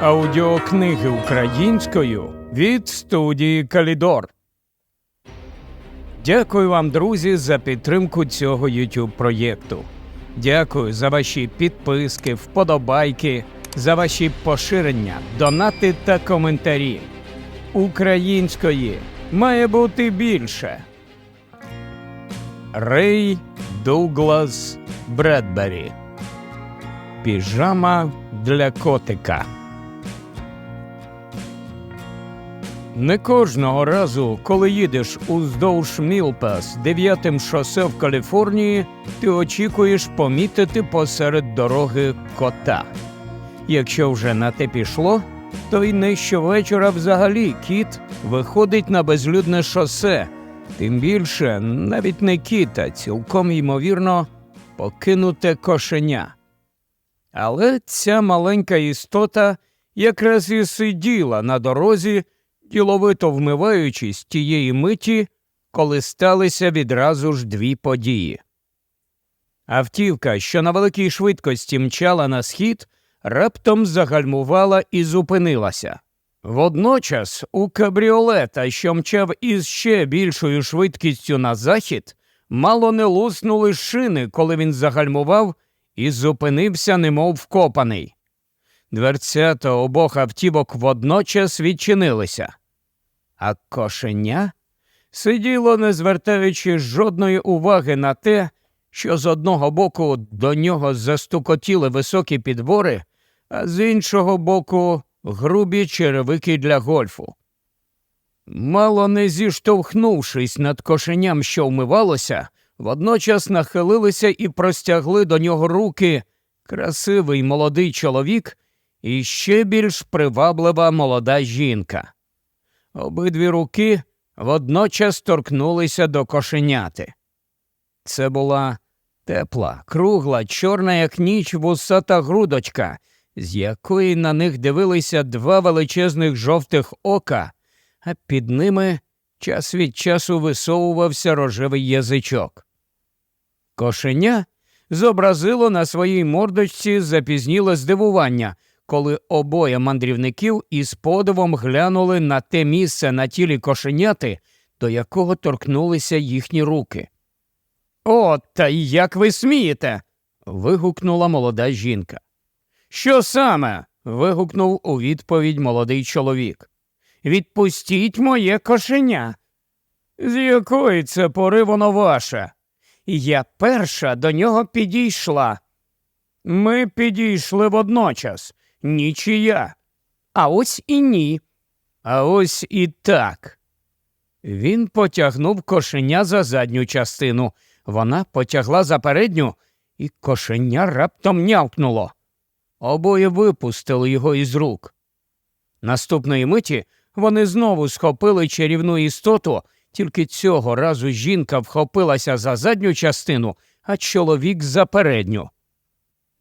Аудіокниги українською від студії Калідор. Дякую вам, друзі, за підтримку цього YouTube проєкту. Дякую за ваші підписки, вподобайки, за ваші поширення, донати та коментарі. Української має бути більше. Рей Дуглас Бредбері. Піжама для котика. Не кожного разу, коли їдеш уздовж Мілпас дев'ятим шосе в Каліфорнії, ти очікуєш помітити посеред дороги кота. Якщо вже на те пішло, то й не щовечора взагалі кіт виходить на безлюдне шосе, тим більше навіть не кіт, а цілком ймовірно покинуте кошеня. Але ця маленька істота якраз і сиділа на дорозі, діловито вмиваючись тієї миті, коли сталися відразу ж дві події. Автівка, що на великій швидкості мчала на схід, раптом загальмувала і зупинилася. Водночас у кабріолета, що мчав із ще більшою швидкістю на захід, мало не луснули шини, коли він загальмував і зупинився, немов вкопаний. Дверцята обох автівок водночас відчинилися. А кошеня сиділо, не звертаючи жодної уваги на те, що з одного боку до нього застукотіли високі підбори, а з іншого боку грубі черевики для гольфу. Мало не зіштовхнувшись над кошеням, що вмивалося, водночас нахилилися і простягли до нього руки красивий молодий чоловік і ще більш приваблива молода жінка. Обидві руки водночас торкнулися до кошеняти. Це була тепла, кругла, чорна, як ніч, вусата грудочка, з якої на них дивилися два величезних жовтих ока, а під ними час від часу висовувався рожевий язичок. Кошеня зобразило на своїй мордочці запізніле здивування, коли обоє мандрівників із подивом глянули на те місце на тілі кошеняти, до якого торкнулися їхні руки. О, та як ви смієте. вигукнула молода жінка. Що саме? вигукнув у відповідь молодий чоловік. Відпустіть моє кошеня. З якої це пори воно ваше? Я перша до нього підійшла. Ми підійшли водночас, нічия. А ось і ні. А ось і так. Він потягнув кошеня за задню частину. Вона потягла за передню, і кошеня раптом нявкнуло. Обоє випустили його із рук. Наступної миті вони знову схопили чарівну істоту, тільки цього разу жінка вхопилася за задню частину, а чоловік за передню.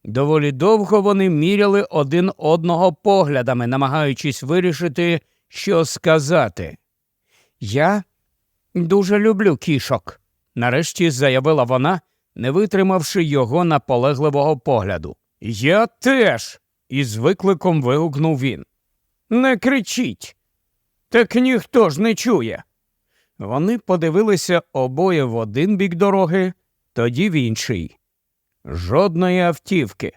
Доволі довго вони міряли один одного поглядами, намагаючись вирішити, що сказати. Я дуже люблю кішок, нарешті заявила вона, не витримавши його наполегливого погляду. Я теж. із викликом вигукнув він. Не кричіть. Так ніхто ж не чує. Вони подивилися обоє в один бік дороги, тоді в інший. Жодної автівки.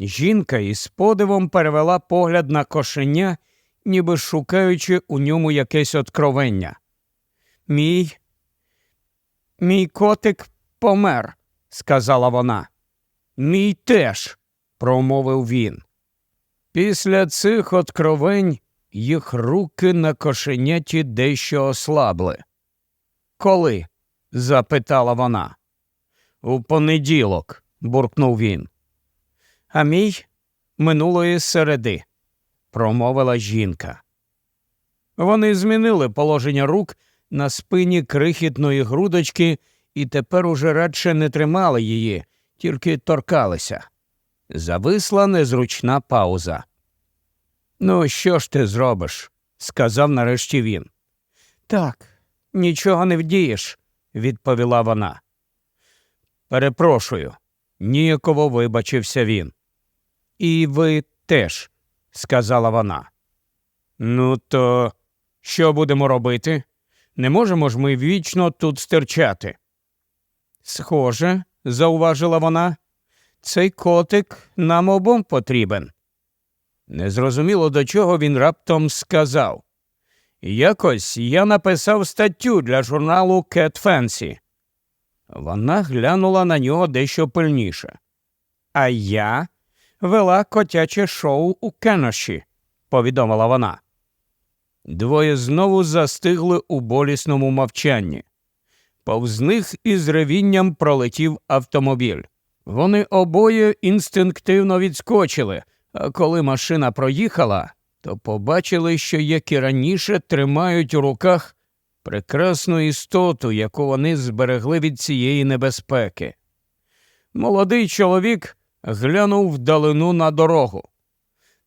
Жінка із подивом перевела погляд на кошеня, ніби шукаючи у ньому якесь откровення. Мій мій котик помер, сказала вона. Мій теж, промовив він. Після цих откровень їх руки на кошеняті дещо ослабли. Коли? запитала вона. У понеділок, буркнув він. А мій минулої середи, промовила жінка. Вони змінили положення рук на спині крихітної грудочки і тепер уже радше не тримали її, тільки торкалися. Зависла незручна пауза. Ну, що ж ти зробиш? сказав нарешті він. Так, нічого не вдієш, відповіла вона. Перепрошую, ніяково вибачився він. І ви теж, сказала вона. Ну, то що будемо робити? Не можемо ж ми вічно тут стирчати. Схоже, зауважила вона, цей котик нам обом потрібен. Незрозуміло, до чого він раптом сказав. Якось я написав статтю для журналу Cat Fancy. Вона глянула на нього дещо пильніше. А я вела котяче шоу у Кеноші, повідомила вона. Двоє знову застигли у болісному мовчанні. Повз них із ревінням пролетів автомобіль. Вони обоє інстинктивно відскочили, а коли машина проїхала, то побачили, що як і раніше тримають у руках прекрасну істоту, яку вони зберегли від цієї небезпеки. Молодий чоловік глянув вдалину на дорогу.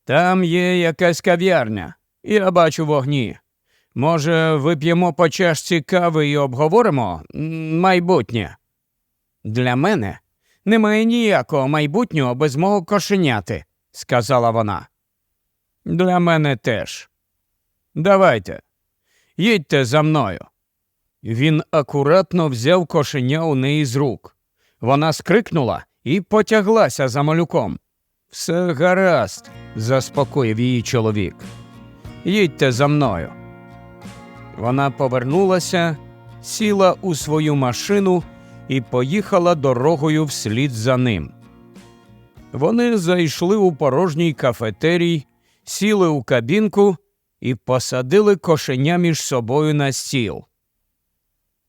Там є якась кав'ярня, я бачу вогні. Може, вип'ємо по чашці кави і обговоримо майбутнє. Для мене немає ніякого майбутнього без мого кошеняти, сказала вона. Для мене теж. Давайте, їдьте за мною. Він акуратно взяв кошеня у неї з рук. Вона скрикнула і потяглася за малюком. Все гаразд, заспокоїв її чоловік. Їдьте за мною. Вона повернулася, сіла у свою машину і поїхала дорогою вслід за ним. Вони зайшли у порожній кафетерій, сіли у кабінку і посадили кошеня між собою на стіл.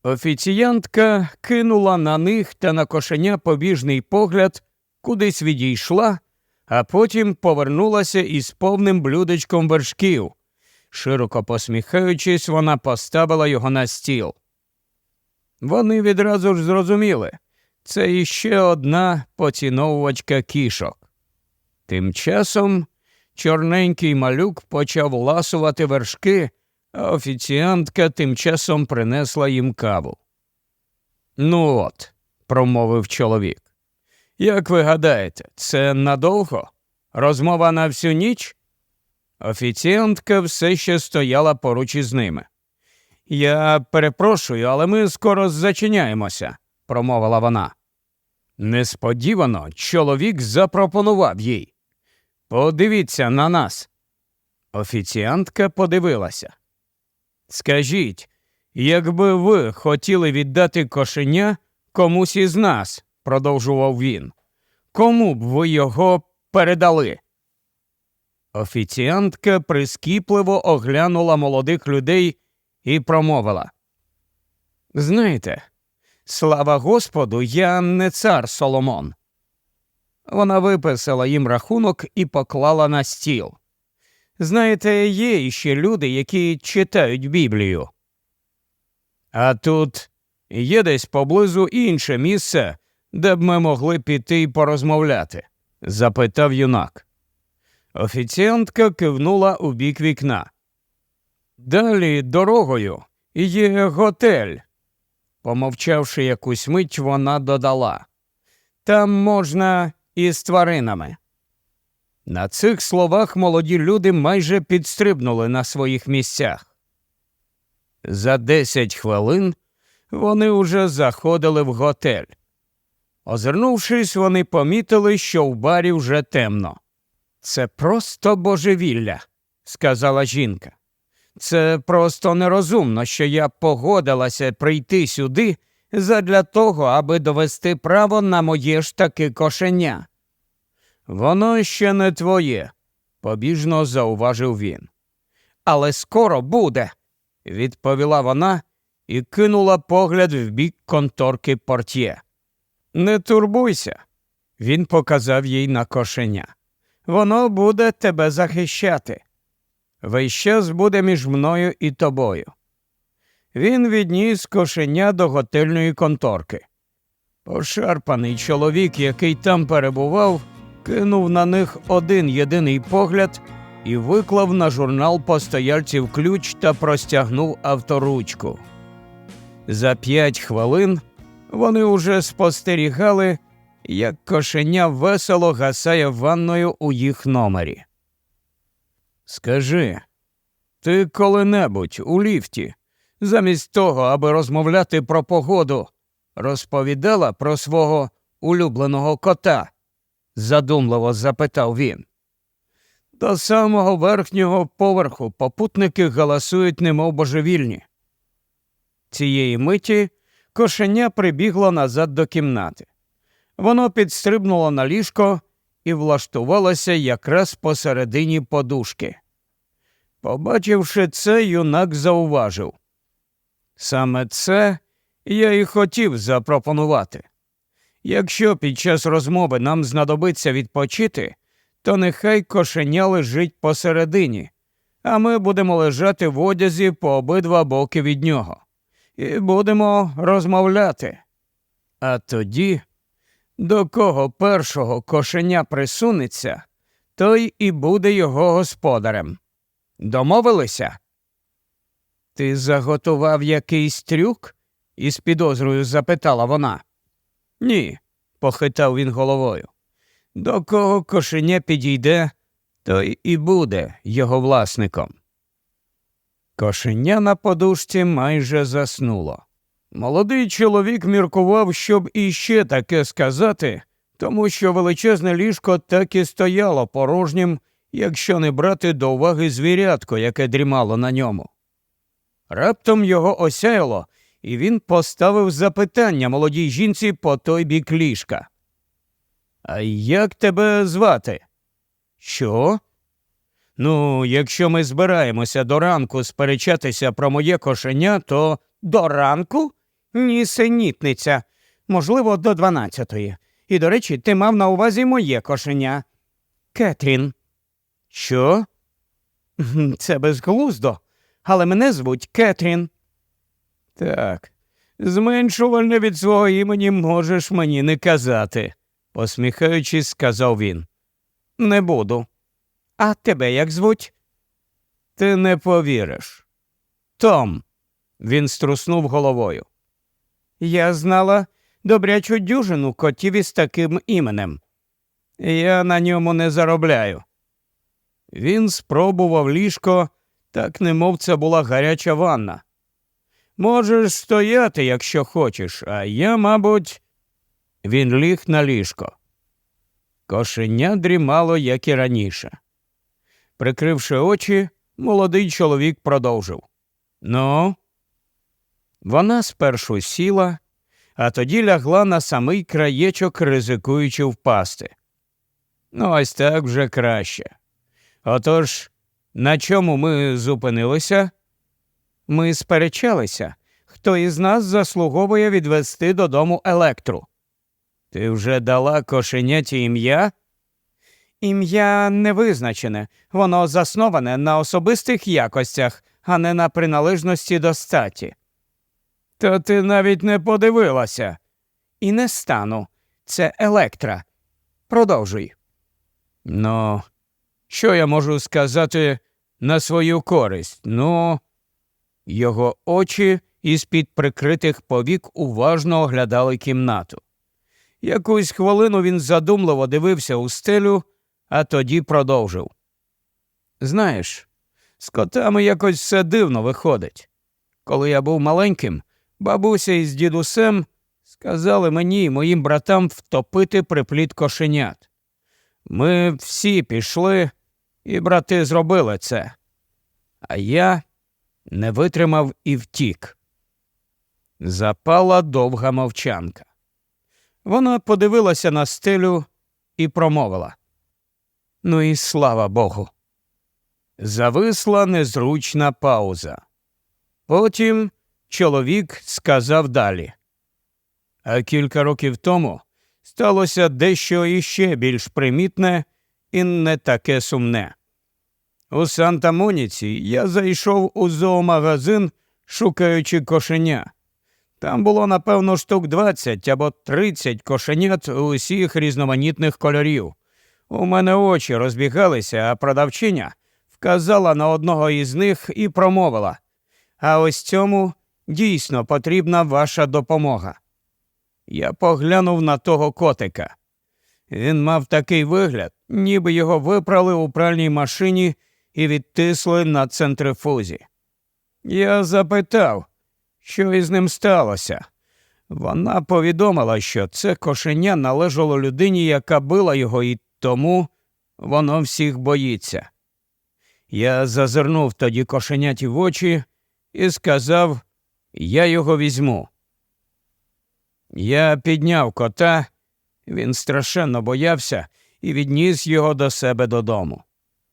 Офіціянтка кинула на них та на кошеня побіжний погляд, кудись відійшла, а потім повернулася із повним блюдечком вершків. Широко посміхаючись, вона поставила його на стіл. Вони відразу ж зрозуміли це іще одна поціновувачка кішок. Тим часом чорненький малюк почав ласувати вершки, а офіціантка тим часом принесла їм каву. Ну от, промовив чоловік. Як ви гадаєте, це надовго? Розмова на всю ніч? Офіціантка все ще стояла поруч із ними. Я перепрошую, але ми скоро зачиняємося, промовила вона. Несподівано чоловік запропонував їй. Подивіться на нас. Офіціантка подивилася. Скажіть, якби ви хотіли віддати кошеня комусь із нас, продовжував він, кому б ви його передали? Офіціантка прискіпливо оглянула молодих людей і промовила. Знаєте, слава Господу, я не цар Соломон. Вона виписала їм рахунок і поклала на стіл. Знаєте, є іще люди, які читають Біблію. А тут є десь поблизу інше місце, де б ми могли піти і порозмовляти? запитав юнак. Офіціантка кивнула у бік вікна. Далі дорогою є готель. Помовчавши якусь мить, вона додала Там можна і з тваринами. На цих словах молоді люди майже підстрибнули на своїх місцях. За десять хвилин вони уже заходили в готель. Озирнувшись, вони помітили, що в барі вже темно. Це просто божевілля, сказала жінка. Це просто нерозумно, що я погодилася прийти сюди задля того, аби довести право на моє ж таки кошеня. Воно ще не твоє, побіжно зауважив він. Але скоро буде, відповіла вона і кинула погляд в бік конторки портє. Не турбуйся, він показав їй на кошеня. Воно буде тебе захищати. Весь час буде між мною і тобою. Він відніс кошеня до готельної конторки. Пошарпаний чоловік, який там перебував, кинув на них один єдиний погляд і виклав на журнал постояльців ключ та простягнув авторучку. За п'ять хвилин вони уже спостерігали, як кошеня весело гасає ванною у їх номері. Скажи, ти коли-небудь у ліфті, замість того, аби розмовляти про погоду, розповідала про свого улюбленого кота? задумливо запитав він. До самого верхнього поверху попутники галасують, немов божевільні. Цієї миті кошеня прибігло назад до кімнати. Воно підстрибнуло на ліжко і влаштувалося якраз посередині подушки. Побачивши це, юнак зауважив. Саме це я і хотів запропонувати. Якщо під час розмови нам знадобиться відпочити, то нехай кошеня лежить посередині, а ми будемо лежати в одязі по обидва боки від нього. І будемо розмовляти. А тоді, до кого першого кошеня присунеться, той і буде його господарем. Домовилися? Ти заготував якийсь трюк? із підозрою запитала вона. Ні, похитав він головою. До кого кошеня підійде, той і буде його власником. Кошеня на подушці майже заснуло. Молодий чоловік міркував, щоб іще таке сказати, тому що величезне ліжко так і стояло порожнім, якщо не брати до уваги звірятко, яке дрімало на ньому. Раптом його осяяло, і він поставив запитання молодій жінці по той бік ліжка. А як тебе звати? Що? Ну, якщо ми збираємося до ранку сперечатися про моє кошеня, то до ранку? Нісенітниця. Можливо, до дванадцятої. І, до речі, ти мав на увазі моє кошеня. Кетрін. Що? Це безглуздо, але мене звуть Кетрін. Так, зменшувальне від свого імені можеш мені не казати, посміхаючись, сказав він. Не буду. А тебе як звуть? Ти не повіриш. Том. Він струснув головою. Я знала добрячу дюжину котів із таким іменем. Я на ньому не заробляю. Він спробував ліжко, так немов це була гаряча ванна. Можеш стояти, якщо хочеш, а я, мабуть, він ліг на ліжко. Кошеня дрімало, як і раніше. Прикривши очі, молодий чоловік продовжив. Ну, вона спершу сіла, а тоді лягла на самий краєчок, ризикуючи впасти. Ну, ось так вже краще. Отож, на чому ми зупинилися? Ми сперечалися, хто із нас заслуговує відвести додому електру. Ти вже дала кошеняті ім'я? Ім'я не визначене, воно засноване на особистих якостях, а не на приналежності до статі. То ти навіть не подивилася. І не стану. Це електра. Продовжуй. Ну, що я можу сказати на свою користь? Ну, його очі із під прикритих повік уважно оглядали кімнату. Якусь хвилину він задумливо дивився у стелю, а тоді продовжив. Знаєш, з котами якось все дивно виходить. Коли я був маленьким, бабуся із дідусем сказали мені і моїм братам втопити припліт кошенят. Ми всі пішли, і брати зробили це. А я не витримав і втік. Запала довга мовчанка. Вона подивилася на стелю і промовила. Ну і слава Богу. Зависла незручна пауза. Потім чоловік сказав далі. А кілька років тому сталося дещо іще більш примітне і не таке сумне. У Санта Моніці я зайшов у зоомагазин, шукаючи кошеня. Там було, напевно, штук 20 або 30 кошенят усіх різноманітних кольорів. У мене очі розбігалися, а продавчиня вказала на одного із них і промовила. А ось цьому дійсно потрібна ваша допомога. я поглянув на того котика. Він мав такий вигляд, ніби його випрали у пральній машині і відтисли на центрифузі. Я запитав, що із ним сталося. Вона повідомила, що це кошеня належало людині, яка била його, і тому воно всіх боїться. Я зазирнув тоді кошеняті в очі і сказав, я його візьму. Я підняв кота, він страшенно боявся і відніс його до себе додому.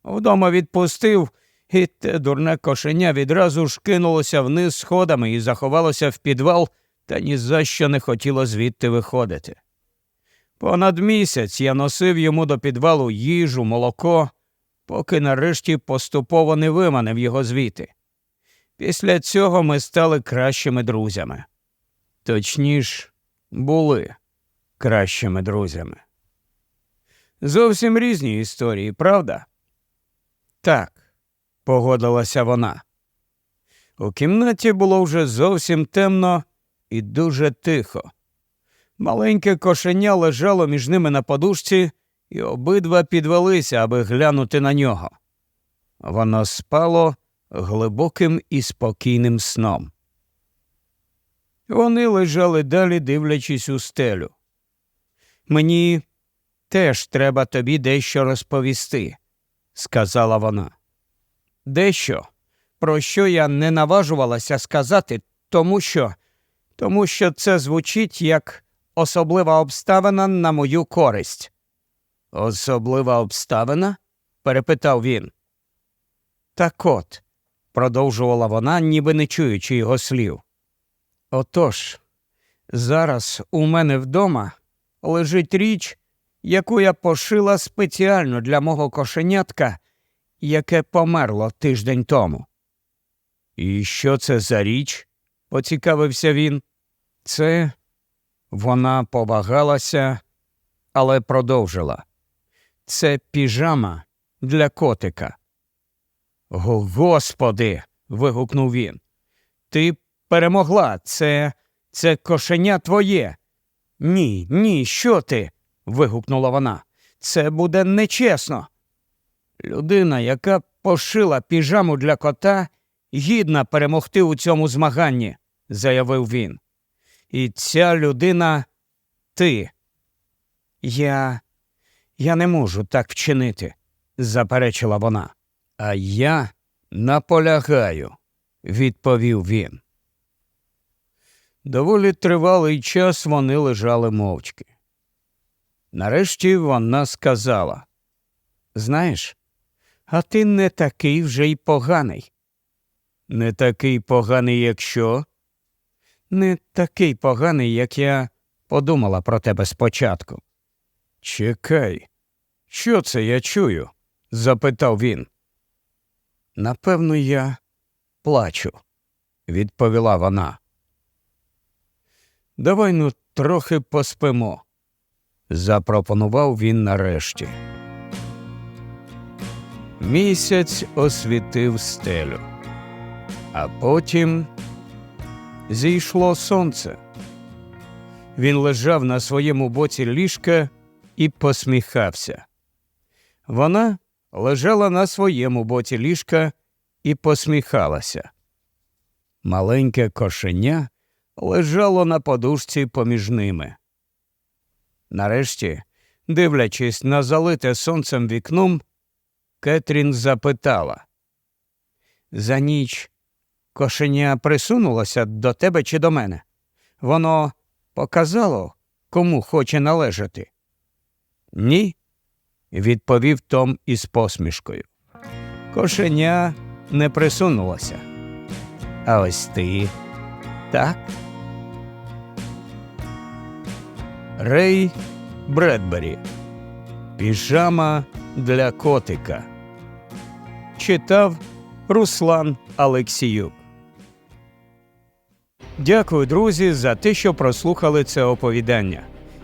Вдома відпустив, і те дурне кошеня відразу ж кинулося вниз сходами і заховалося в підвал, та ні за що не хотіло звідти виходити. Понад місяць я носив йому до підвалу їжу, молоко, поки нарешті поступово не виманив його звідти. Після цього ми стали кращими друзями. Точніш, були кращими друзями. Зовсім різні історії, правда? Так, погодилася вона. У кімнаті було вже зовсім темно і дуже тихо. Маленьке кошеня лежало між ними на подушці, і обидва підвелися, аби глянути на нього. Воно спало глибоким і спокійним сном. Вони лежали далі, дивлячись у стелю. Мені теж треба тобі дещо розповісти, сказала вона. Дещо, про що я не наважувалася сказати, тому що, тому що це звучить як особлива обставина на мою користь. Особлива обставина? перепитав він. Так от, продовжувала вона, ніби не чуючи його слів. Отож, зараз у мене вдома лежить річ, яку я пошила спеціально для мого кошенятка, яке померло тиждень тому. І що це за річ? поцікавився він. Це вона повагалася, але продовжила. Це піжама для котика. О, Господи. вигукнув він. Ти перемогла. Це це кошеня твоє. Ні, ні, що ти? Вигукнула вона. Це буде нечесно. Людина, яка пошила піжаму для кота, гідна перемогти у цьому змаганні, заявив він. І ця людина ти. Я. Я не можу так вчинити, заперечила вона. А я наполягаю, відповів він. Доволі тривалий час вони лежали мовчки. Нарешті вона сказала Знаєш, а ти не такий вже й поганий. Не такий поганий, як що? Не такий поганий, як я подумала про тебе спочатку. Чекай, що це я чую? запитав він. Напевно, я плачу, відповіла вона. Давай ну трохи поспимо, запропонував він нарешті. Місяць освітив стелю, а потім зійшло сонце. Він лежав на своєму боці ліжка і посміхався. Вона лежала на своєму боці ліжка і посміхалася. Маленьке кошеня лежало на подушці поміж ними. Нарешті, дивлячись на залите сонцем вікном, Кетрін запитала За ніч кошеня присунулося до тебе чи до мене? Воно показало, кому хоче належати? Ні, відповів Том із посмішкою. Кошеня не присунулося. А ось ти так? Рей Бредбері. Піжама для котика. Читав Руслан Алексіюк. Дякую, друзі, за те, що прослухали це оповідання.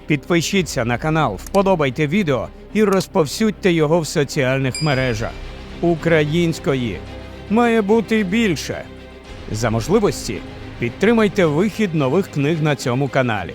Підпишіться на канал, вподобайте відео і розповсюдьте його в соціальних мережах. Української має бути більше. За можливості підтримайте вихід нових книг на цьому каналі.